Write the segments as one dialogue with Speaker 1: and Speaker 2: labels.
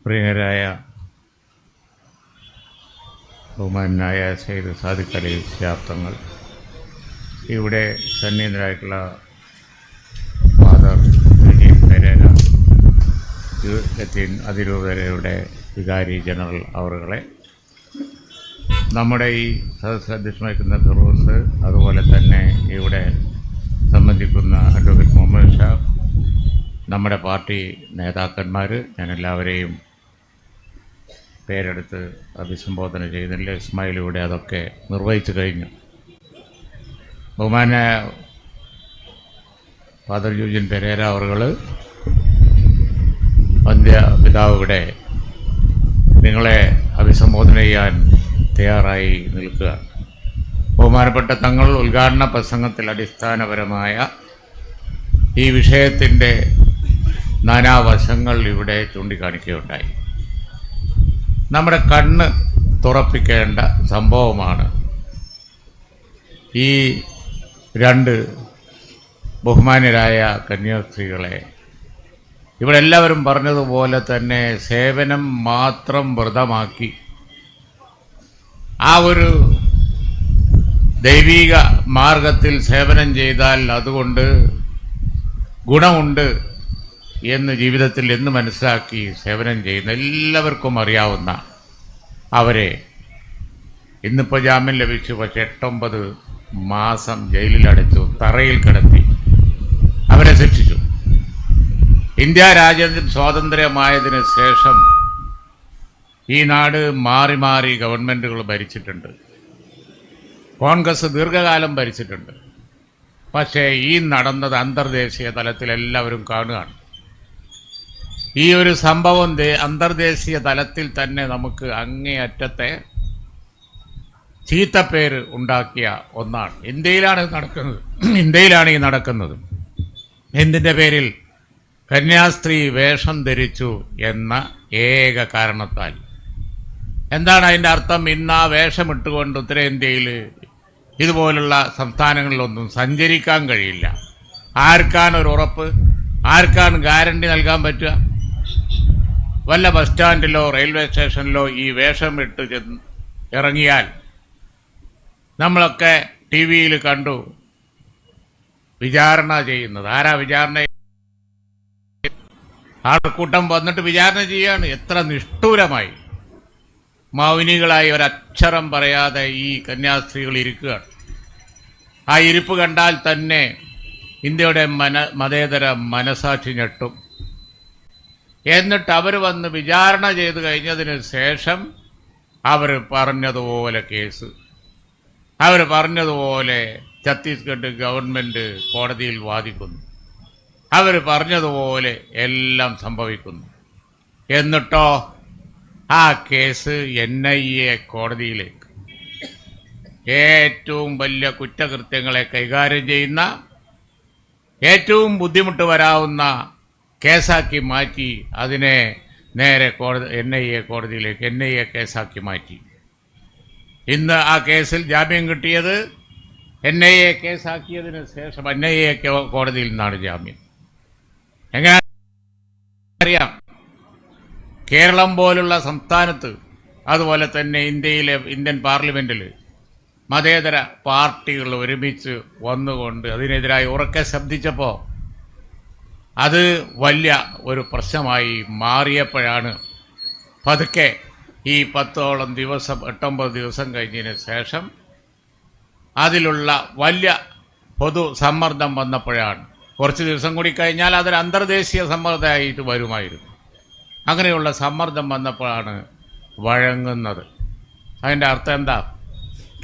Speaker 1: പ്രിയരായ ബഹുമാനായ സെയ്ദ് അലി ശാബ്ദങ്ങൾ. ഇവിടെ സന്നിഹിതരായിട്ടുള്ള ഫാദർ വിജയൻ പെരേര ലത്തീൻ അതിരൂപതയുടെ വികാരി ജനറൽ അവറുകളെ നമ്മുടെ ഈ സദസ് അധ്യക്ഷൻ വഹിക്കുന്ന ഫിറോസ് അതുപോലെ തന്നെ ഇവിടെ സംബന്ധിക്കുന്ന അഡ്വക്കേറ്റ് മുഹമ്മദ് ഷാ നമ്മുടെ പാർട്ടി നേതാക്കന്മാർ ഞാൻ എല്ലാവരെയും പേരെടുത്ത് അഭിസംബോധന ചെയ്യുന്നില്ല ഇസ്മായിലൂടെ അതൊക്കെ നിർവഹിച്ചു കഴിഞ്ഞു. ബഹുമാന ഫാദർ യൂജിൻ പെരേര അവറുകൾ അന്ത്യ പിതാവ് ഇവിടെ നിങ്ങളെ അഭിസംബോധന ചെയ്യാൻ തയ്യാറായി നിൽക്കുക. ബഹുമാനപ്പെട്ട തങ്ങൾ ഉദ്ഘാടന പ്രസംഗത്തിൽ അടിസ്ഥാനപരമായ ഈ വിഷയത്തിന്റെ നാനാവശങ്ങൾ ഇവിടെ ചൂണ്ടിക്കാണിക്കുകയുണ്ടായി. നമ്മുടെ കണ്ണ് തുറപ്പിക്കേണ്ട സംഭവമാണ്. ഈ രണ്ട് ബഹുമാന്യരായ കന്യാസ്ത്രീകളെ ഇവരെല്ലാവരും പറഞ്ഞതുപോലെ തന്നെ സേവനം മാത്രം വ്രതമാക്കി ആ ഒരു ദൈവീക മാർഗത്തിൽ സേവനം ചെയ്താൽ അതുകൊണ്ട് ഗുണമുണ്ട് എന്ന് ജീവിതത്തിൽ എന്ന് മനസ്സിലാക്കി സേവനം ചെയ്യുന്ന എല്ലാവർക്കും അറിയാവുന്ന അവരെ ഇന്നിപ്പോൾ ജാമ്യം ലഭിച്ചു. പക്ഷെ എട്ടൊമ്പത് മാസം ജയിലിലടച്ചു തറയിൽ കിടത്തി. അവരെ ശിക്ഷിച്ചു. ഇന്ത്യ രാജ്യത്തിൽ സ്വാതന്ത്ര്യമായതിന് ശേഷം ഈ നാട് മാറി മാറി ഗവൺമെന്റുകൾ ഭരിച്ചിട്ടുണ്ട്. കോൺഗ്രസ് ദീർഘകാലം ഭരിച്ചിട്ടുണ്ട്. പക്ഷേ ഈ നടന്നത് അന്തർദേശീയ തലത്തിൽ എല്ലാവരും കാണുകയാണ്. ഈ ഒരു സംഭവം അന്തർദേശീയ തലത്തിൽ തന്നെ നമുക്ക് അങ്ങേയറ്റത്തെ ചീത്തപ്പേര് ഉണ്ടാക്കിയ ഒന്നാണ്. ഇന്ത്യയിലാണ് നടക്കുന്നത്. ഇന്ത്യയിലാണ് ഈ നടക്കുന്നത്. എന്തിന്റെ പേരിൽ? കന്യാസ്ത്രീ വേഷം ധരിച്ചു എന്ന ഏക കാരണത്താൽ. എന്താണ് അതിന്റെ അർത്ഥം? ഇന്ന് ആ വേഷമിട്ടുകൊണ്ട് ഉത്തരേന്ത്യയിൽ ഇതുപോലുള്ള സംസ്ഥാനങ്ങളിലൊന്നും സഞ്ചരിക്കാൻ കഴിയില്ല. ആർക്കാണ് ഒരു ഉറപ്പ്? ആർക്കാണ് ഗ്യാരണ്ടി നൽകാൻ പറ്റുക? വല്ല ബസ് സ്റ്റാൻഡിലോ റെയിൽവേ സ്റ്റേഷനിലോ ഈ വേഷമിട്ട് ചെന്ന് ഇറങ്ങിയാൽ നമ്മളൊക്കെ ടി വിയിൽ കണ്ടു വിചാരണ ചെയ്യുന്നത്. ആരാ വിചാരണ ആൾക്കൂട്ടം വന്നിട്ട് വിചാരണ ചെയ്യാണ്. എത്ര നിഷ്ഠൂരമായി മൗനികളായി ഒരക്ഷരം പറയാതെ ഈ കന്യാസ്ത്രീകൾ ഇരിക്കുകയാണ്. ആ ഇരിപ്പ് കണ്ടാൽ തന്നെ ഇന്ത്യയുടെ മന മതേതര മനസാക്ഷി ഞെട്ടും. എന്നിട്ട് അവർ വന്ന് വിചാരണ ചെയ്ത് കഴിഞ്ഞതിന് ശേഷം അവർ പറഞ്ഞതുപോലെ കേസ്. അവർ പറഞ്ഞതുപോലെ ഛത്തീസ്ഗഡ് ഗവൺമെന്റ് കോടതിയിൽ വാദിക്കുന്നു. അവർ പറഞ്ഞതുപോലെ എല്ലാം സംഭവിക്കുന്നു. എന്നിട്ടോ ആ കേസ് എൻ ഐ എ കോടതിയിലേക്ക്. ഏറ്റവും വലിയ കുറ്റകൃത്യങ്ങളെ കൈകാര്യം ചെയ്യുന്ന ഏറ്റവും ബുദ്ധിമുട്ട് വരാവുന്ന കേസാക്കി മാറ്റി അതിനെ നേരെ കോടതി എൻ ഐ എ കോടതിയിലേക്ക് എൻ ഐ എ കേസാക്കി മാറ്റി. ഇന്ന് ആ കേസിൽ ജാമ്യം കിട്ടിയത് എൻ ഐ എ കേസാക്കിയതിന് ശേഷം എൻ ഐ എ കോടതിയിൽ നിന്നാണ് ജാമ്യം. എങ്ങനെ അറിയാം? കേരളം പോലുള്ള സംസ്ഥാനത്ത് അതുപോലെ തന്നെ ഇന്ത്യയിലെ ഇന്ത്യൻ പാർലമെന്റിൽ മതേതര പാർട്ടികൾ ഒരുമിച്ച് വന്നുകൊണ്ട് അതിനെതിരായി ഉറക്കെ ശബ്ദിച്ചപ്പോൾ അത് വലിയ ഒരു പ്രശ്നമായി മാറിയപ്പോഴാണ് പതുക്കെ ഈ പത്തോളം ദിവസം എട്ടൊമ്പത് ദിവസം കഴിഞ്ഞതിന് ശേഷം അതിലുള്ള വലിയ പൊതു സമ്മർദ്ദം വന്നപ്പോഴാണ്. കുറച്ച് ദിവസം കൂടി കഴിഞ്ഞാൽ അതൊരു അന്തർദേശീയ സമ്മർദ്ദമായിട്ട് വരുമായിരുന്നു. അങ്ങനെയുള്ള സമ്മർദ്ദം വന്നപ്പോഴാണ് വഴങ്ങുന്നത്. അതിന്റെ അർത്ഥം എന്താ?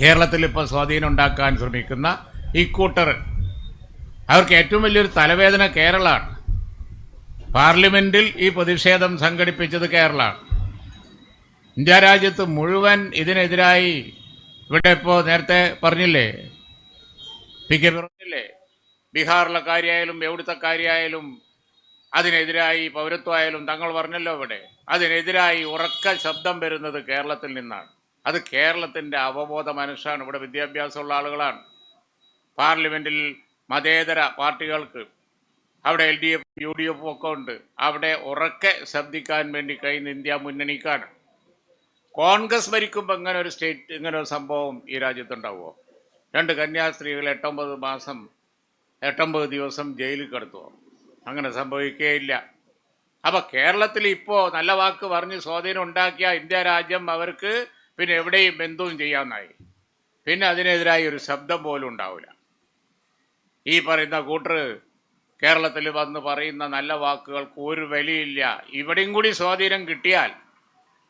Speaker 1: കേരളത്തിൽ ഇപ്പോൾ സ്വാധീനം ഉണ്ടാക്കാൻ ശ്രമിക്കുന്ന ഈ ഇക്കൂട്ടർ അവർക്ക് ഏറ്റവും വലിയൊരു തലവേദന കേരളമാണ്. പാർലമെന്റിൽ ഈ പ്രതിഷേധം സംഘടിപ്പിച്ചത് കേരളമാണ് ഇന്ത്യ രാജ്യത്ത് മുഴുവൻ ഇതിനെതിരായി ഇവിടെ ഇപ്പോൾ നേരത്തെ പറഞ്ഞില്ലേ? പി കെ പറഞ്ഞില്ലേ? ബീഹാറിലെ കാര്യമായാലും എവിടുത്തെ കാര്യമായാലും അതിനെതിരായി പൗരത്വമായാലും തങ്ങൾ പറഞ്ഞല്ലോ ഇവിടെ. അതിനെതിരായി ഉറക്ക ശബ്ദം വരുന്നത് കേരളത്തിൽ നിന്നാണ്. അത് കേരളത്തിന്റെ അവബോധ മനുഷ്യാണ് ഇവിടെ വിദ്യാഭ്യാസമുള്ള ആളുകളാണ്. പാർലമെന്റിൽ മതേതര പാർട്ടികൾക്ക് അവിടെ L D F U D എഫും ഒക്കെ ഉണ്ട്. അവിടെ ഉറക്കെ ശബ്ദിക്കാൻ വേണ്ടി കഴിയുന്ന ഇന്ത്യ മുന്നണിക്കാണ്. കോൺഗ്രസ് ഭരിക്കുമ്പോൾ ഇങ്ങനെ ഒരു സ്റ്റേറ്റ് ഇങ്ങനെ ഒരു സംഭവം ഈ രാജ്യത്തുണ്ടാവുമോ രണ്ട് കന്യാസ്ത്രീകൾ എട്ടൊമ്പത് മാസം എട്ടൊമ്പത് ദിവസം ജയിലിൽ കിടത്തുമോ അങ്ങനെ സംഭവിക്കുകയില്ല അപ്പോൾ കേരളത്തിൽ ഇപ്പോൾ നല്ല വാക്ക് പറഞ്ഞ് സ്വാധീനം ഉണ്ടാക്കിയ ഇന്ത്യ രാജ്യം അവർക്ക് പിന്നെ എവിടെയും ബന്ധവും ചെയ്യാമെന്നായി പിന്നെ അതിനെതിരായി ഒരു ശബ്ദം പോലും ഉണ്ടാവില്ല. ഈ പറയുന്ന കൂട്ടർ കേരളത്തിൽ വന്ന് പറയുന്ന നല്ല വാക്കുകൾക്ക് ഒരു വിലയില്ല. ഇവിടെയും കൂടി സ്വാധീനം കിട്ടിയാൽ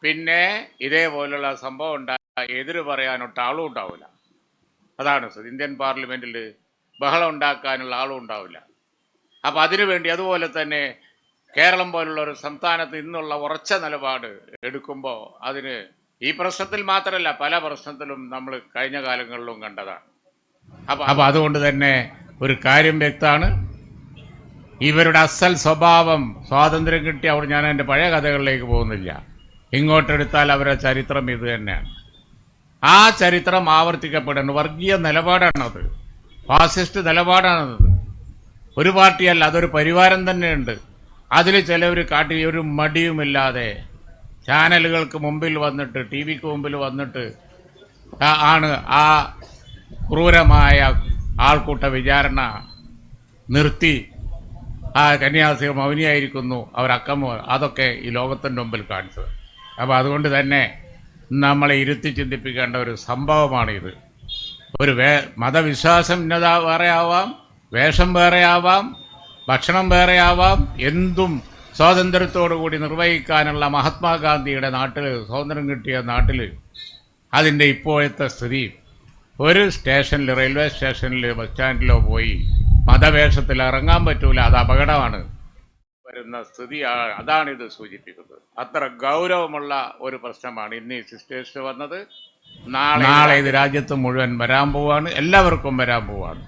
Speaker 1: പിന്നെ ഇതേപോലുള്ള സംഭവം ഉണ്ടായ എതിര് പറയാനൊട്ട് ആളും ഉണ്ടാവില്ല. അതാണ് ഇന്ത്യൻ പാർലമെന്റിൽ ബഹളം ഉണ്ടാക്കാനുള്ള ആളും ഉണ്ടാവില്ല. അപ്പം അതിനുവേണ്ടി അതുപോലെ തന്നെ കേരളം പോലുള്ള ഒരു സംസ്ഥാനത്ത് ഇന്നുള്ള ഉറച്ച നിലപാട് എടുക്കുമ്പോൾ അതിന് ഈ പ്രശ്നത്തിൽ മാത്രമല്ല പല പ്രശ്നത്തിലും നമ്മൾ കഴിഞ്ഞ കാലങ്ങളിലും കണ്ടതാണ്. അപ്പം അപ്പം അതുകൊണ്ട് തന്നെ ഒരു കാര്യം വ്യക്തമാണ്. ഇവരുടെ അസൽ സ്വഭാവം സ്വാതന്ത്ര്യം കിട്ടി അവർ ഞാൻ എന്റെ പഴയ കഥകളിലേക്ക് പോകുന്നില്ല. ഇങ്ങോട്ടെടുത്താൽ അവരുടെ ചരിത്രം ഇത് തന്നെയാണ്. ആ ചരിത്രം ആവർത്തിക്കപ്പെടുന്നു വർഗീയ നിലപാടാണത്. ഫാസിസ്റ്റ് നിലപാടാണത്. ഒരു പാർട്ടിയല്ല അതൊരു പരിവാരം തന്നെയുണ്ട്. അതിൽ ചിലവർ കാട്ടി ഒരു മടിയുമില്ലാതെ ചാനലുകൾക്ക് മുമ്പിൽ വന്നിട്ട് ടി വിക്ക് മുമ്പിൽ വന്നിട്ട് ആണ് ആ ക്രൂരമായ ആൾക്കൂട്ട വിചാരണ നിർത്തി ആ കന്യാസ്ത്രീ മൗനിയായിരിക്കുന്നു അവർ അക്കമോ അതൊക്കെ ഈ ലോകത്തിന്റെ മുമ്പിൽ കാണിച്ചത്. അപ്പോൾ അതുകൊണ്ട് തന്നെ നമ്മളെ ഇരുത്തി ചിന്തിപ്പിക്കേണ്ട ഒരു സംഭവമാണിത്. ഒരു വേ മതവിശ്വാസം ഇന്നതാ വേറെ ആവാം വേഷം വേറെ ആവാം ഭക്ഷണം വേറെ ആവാം എന്തും സ്വാതന്ത്ര്യത്തോടു കൂടി നിർവഹിക്കാനുള്ള മഹാത്മാഗാന്ധിയുടെ നാട്ടിൽ സ്വാതന്ത്ര്യം കിട്ടിയ നാട്ടിൽ അതിന്റെ ഇപ്പോഴത്തെ സ്ഥിതി. ഒരു സ്റ്റേഷനിൽ റെയിൽവേ സ്റ്റേഷനിൽ ബസ് സ്റ്റാൻഡിലോ പോയി മതവേഷത്തിൽ ഇറങ്ങാൻ പറ്റൂല അത് അപകടമാണ്. വരുന്ന സ്ഥിതി അതാണ് ഇത് സൂചിപ്പിക്കുന്നത്. അത്ര ഗൗരവമുള്ള ഒരു പ്രശ്നമാണ് ഇന്ന് ഈ സിസ്റ്റേഴ്സ് വന്നത്. നാളെ നാളെ ഇത് രാജ്യത്ത് മുഴുവൻ വരാൻ പോവാണ് എല്ലാവർക്കും വരാൻ പോവാണ്.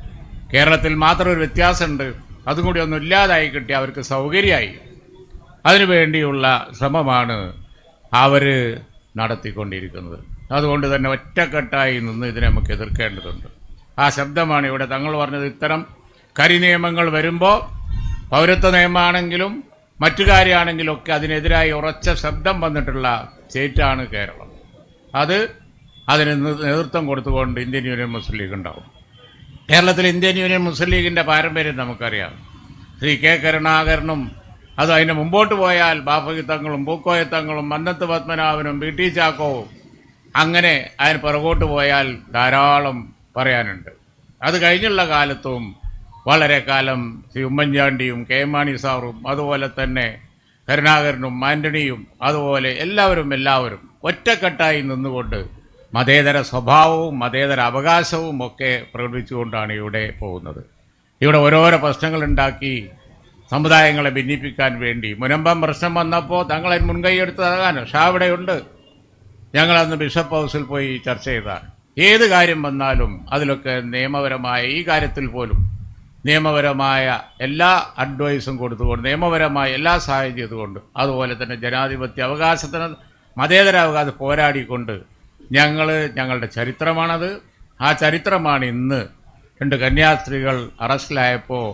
Speaker 1: കേരളത്തിൽ മാത്രം ഒരു വ്യത്യാസമുണ്ട്. അതും കൂടി ഒന്നും ഇല്ലാതായി കിട്ടി അവർക്ക് സൗകര്യമായി. അതിനുവേണ്ടിയുള്ള ശ്രമമാണ് അവർ നടത്തിക്കൊണ്ടിരിക്കുന്നത്. അതുകൊണ്ട് തന്നെ ഒറ്റക്കെട്ടായി നിന്ന് ഇതിനെ നമുക്ക് എതിർക്കേണ്ടതുണ്ട്. ആ ശബ്ദമാണ് ഇവിടെ തങ്ങൾ പറഞ്ഞത് ഇത്തരം കരിനിയമങ്ങൾ വരുമ്പോൾ പൗരത്വ നിയമമാണെങ്കിലും മറ്റു കാര്യമാണെങ്കിലും ഒക്കെ അതിനെതിരായി ഉറച്ച ശബ്ദം വന്നിട്ടുള്ള സ്റ്റേറ്റാണ് കേരളം. അത് അതിന് നേതൃത്വം കൊടുത്തുകൊണ്ട് ഇന്ത്യൻ യൂണിയൻ മുസ്ലിം ലീഗ് ഉണ്ടാവും. കേരളത്തിൽ ഇന്ത്യൻ യൂണിയൻ മുസ്ലിം ലീഗിന്റെ പാരമ്പര്യം നമുക്കറിയാം. ശ്രീ കെ കരുണാകരനും അത് അതിന് മുമ്പോട്ട് പോയാൽ ബാപ്പകിത്തങ്ങളും പൂക്കോയത്തങ്ങളും മന്നത്ത് പത്മനാഭനും ബി ടി ചാക്കോവും അങ്ങനെ അതിന് പുറകോട്ട് പോയാൽ ധാരാളം പറയാനുണ്ട്. അത് കഴിഞ്ഞുള്ള കാലത്തും വളരെ കാലം ശ്രീ ഉമ്മൻചാണ്ടിയും കെ മാണി സാറും അതുപോലെ തന്നെ കരുണാകരനും ആന്റണിയും അതുപോലെ എല്ലാവരും എല്ലാവരും ഒറ്റക്കെട്ടായി നിന്നുകൊണ്ട് മതേതര സ്വഭാവവും മതേതര അവകാശവും ഒക്കെ പ്രകടിപ്പിച്ചുകൊണ്ടാണ് ഇവിടെ പോകുന്നത്. ഇവിടെ ഓരോരോ പ്രശ്നങ്ങളുണ്ടാക്കി സമുദായങ്ങളെ ഭിന്നിപ്പിക്കാൻ വേണ്ടി. മുനമ്പം പ്രശ്നം വന്നപ്പോൾ തങ്ങളെ മുൻകൈ എടുത്ത് മുൻകൈയെടുത്തതാകാൻ ഷാ ഇവിടെയുണ്ട്. ഞങ്ങളന്ന് ബിഷപ്പ് ഹൗസിൽ പോയി ചർച്ച ചെയ്താണ് ഏത് കാര്യം വന്നാലും അതിലൊക്കെ നിയമപരമായ ഈ കാര്യത്തിൽ പോലും നിയമപരമായ എല്ലാ അഡ്വൈസും കൊടുത്തുകൊണ്ട് നിയമപരമായ എല്ലാ സഹായം കൊണ്ട് അതുപോലെ തന്നെ ജനാധിപത്യ അവകാശത്തിന് മതേതര അവകാശം പോരാടിക്കൊണ്ട് ഞങ്ങൾ ഞങ്ങളുടെ ചരിത്രമാണത്. ആ ചരിത്രമാണ് ഇന്ന് രണ്ട് കന്യാസ്ത്രീകൾ അറസ്റ്റിലായപ്പോൾ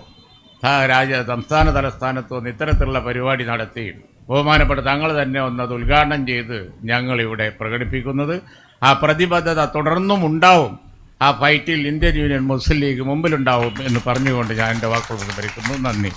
Speaker 1: രാജ്യ സംസ്ഥാന തലസ്ഥാനത്ത് വന്ന് ഇത്തരത്തിലുള്ള പരിപാടി നടത്തി ബഹുമാനപ്പെട്ട തങ്ങൾ തന്നെ ഒന്നത് ഉദ്ഘാടനം ചെയ്ത് ഞങ്ങളിവിടെ പ്രകടിപ്പിക്കുന്നത്. ആ പ്രതിബദ്ധത തുടർന്നും ഉണ്ടാവും. ആ ഫൈറ്റിൽ ഇന്ത്യൻ യൂണിയൻ മുസ്ലിം ലീഗ് മുമ്പിലുണ്ടാവും എന്ന് പറഞ്ഞുകൊണ്ട് ഞാൻ എന്റെ വാക്കുകൾ ഉപരിക്കുന്നു നന്ദി.